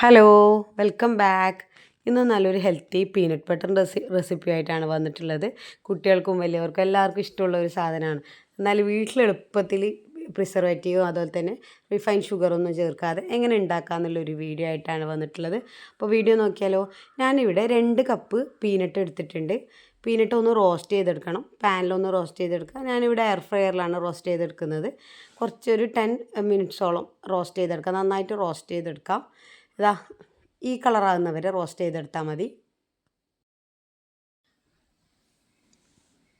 Hello welcome back. ഇന്ന് നല്ലൊരു healthy peanut butter റെസി റെസിപ്പി ആയിട്ടാണ് വന്നിട്ടുള്ളത്. കുട്ടികൾക്കും വലിയവർക്കും എല്ലാവർക്കും ഇഷ്ടമുള്ള ഒരു സാധനമാണ്. എന്നാൽ വീട്ടിൽ എളുപ്പത്തിൽ പ്രിസർവേറ്റീവ് അതുപോലെ തന്നെ റിഫൈൻ ഷുഗറൊന്നും ചേർക്കാതെ എങ്ങനെ ഉണ്ടാക്കാമെന്നുള്ളൊരു വീഡിയോ ആയിട്ടാണ് വന്നിട്ടുള്ളത്. അപ്പോൾ വീഡിയോ നോക്കിയാലോ ഞാനിവിടെ രണ്ട് കപ്പ് പീനട്ട് എടുത്തിട്ടുണ്ട്. പീനട്ട് ഒന്ന് റോസ്റ്റ് ചെയ്തെടുക്കണം. പാനിലൊന്ന് റോസ്റ്റ് ചെയ്തെടുക്കുക. ഞാനിവിടെ എയർ ഫ്രയറിലാണ് റോസ്റ്റ് ചെയ്തെടുക്കുന്നത്. കുറച്ചൊരു ടെൻ മിനിറ്റ്സോളം റോസ്റ്റ് ചെയ്തെടുക്കാം. നന്നായിട്ട് റോസ്റ്റ് ചെയ്തെടുക്കാം. ഇതാ ഈ കളറാകുന്നവരെ റോസ്റ്റ് ചെയ്തെടുത്താൽ മതി.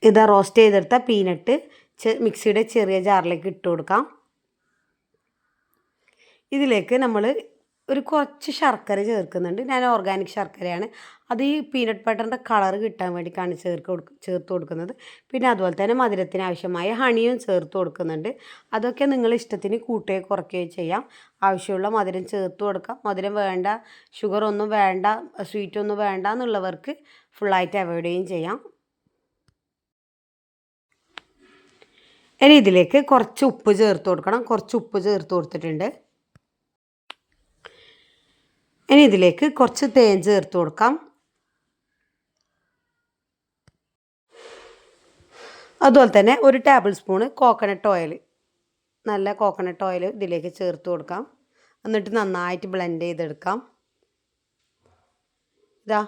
ഇതാ റോസ്റ്റ് ചെയ്തെടുത്ത പീനട്ട് മിക്സിയുടെ ചെറിയ ജാറിലേക്ക് ഇട്ട് കൊടുക്കാം. ഇതിലേക്ക് നമ്മൾ ഒരു കുറച്ച് ശർക്കര ചേർക്കുന്നുണ്ട്. ഞാൻ ഓർഗാനിക് ശർക്കരയാണ്. അത് ഈ പീനട്ട് ബട്ടറിന്റെ കളർ കിട്ടാൻ വേണ്ടിയിട്ടാണ് ചേർക്ക് കൊടുക്ക ചേർത്ത് കൊടുക്കുന്നത്. പിന്നെ അതുപോലെ തന്നെ മധുരത്തിന് ആവശ്യമായ ഹണിയും ചേർത്ത് കൊടുക്കുന്നുണ്ട്. അതൊക്കെ നിങ്ങൾ ഇഷ്ടത്തിന് കൂട്ടുകയോ കുറയ്ക്കുകയോ ചെയ്യാം. ആവശ്യമുള്ള മധുരം ചേർത്ത് കൊടുക്കാം. മധുരം വേണ്ട ഷുഗർ ഒന്നും വേണ്ട സ്വീറ്റ് ഒന്നും വേണ്ട എന്നുള്ളവർക്ക് ഫുള്ളായിട്ട് അവോയ്ഡ് ചെയ്യുകയും ചെയ്യാം. ഇനി ഇതിലേക്ക് കുറച്ച് ഉപ്പ് ചേർത്ത് കൊടുക്കണം. കുറച്ച് ഉപ്പ് ചേർത്ത് കൊടുത്തിട്ടുണ്ട്. ഇനി ഇതിലേക്ക് കുറച്ച് തേൻ ചേർത്ത് കൊടുക്കാം. അതുപോലെ തന്നെ ഒരു ടേബിൾ സ്പൂണ് കോക്കനട്ട് ഓയിൽ നല്ല കോക്കനട്ട് ഓയിൽ ഇതിലേക്ക് ചേർത്ത് കൊടുക്കാം. എന്നിട്ട് നന്നായിട്ട് ബ്ലെൻഡ് ചെയ്തെടുക്കാം. ഇതാ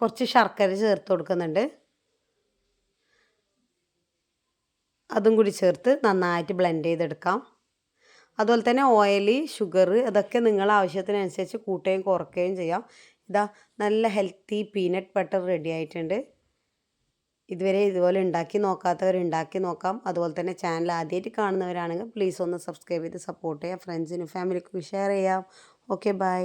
കുറച്ച് ശർക്കര ചേർത്ത് കൊടുക്കുന്നുണ്ട്. അതും കൂടി ചേർത്ത് നന്നായിട്ട് ബ്ലെൻഡ് ചെയ്തെടുക്കാം. അതുപോലെ തന്നെ ഓയിൽ ഷുഗർ അതൊക്കെ നിങ്ങൾ ആവശ്യത്തിനനുസരിച്ച് കൂട്ടുകയും കുറയ്ക്കുകയും ചെയ്യാം. ഇതാ നല്ല ഹെൽത്തി പീനട്ട് ബട്ടർ റെഡി ആയിട്ടുണ്ട്. ഇതുവരെ ഇതുപോലെ ഉണ്ടാക്കി നോക്കാത്തവർ ഉണ്ടാക്കി നോക്കാം. അതുപോലെ തന്നെ ചാനൽ ആദ്യമായിട്ട് കാണുന്നവരാണെങ്കിൽ പ്ലീസ് ഒന്ന് സബ്സ്ക്രൈബ് ചെയ്ത് സപ്പോർട്ട് ചെയ്യാം ഫ്രണ്ട്സിനും ഫാമിലിക്കും ഷെയർ ചെയ്യാം. Okay bye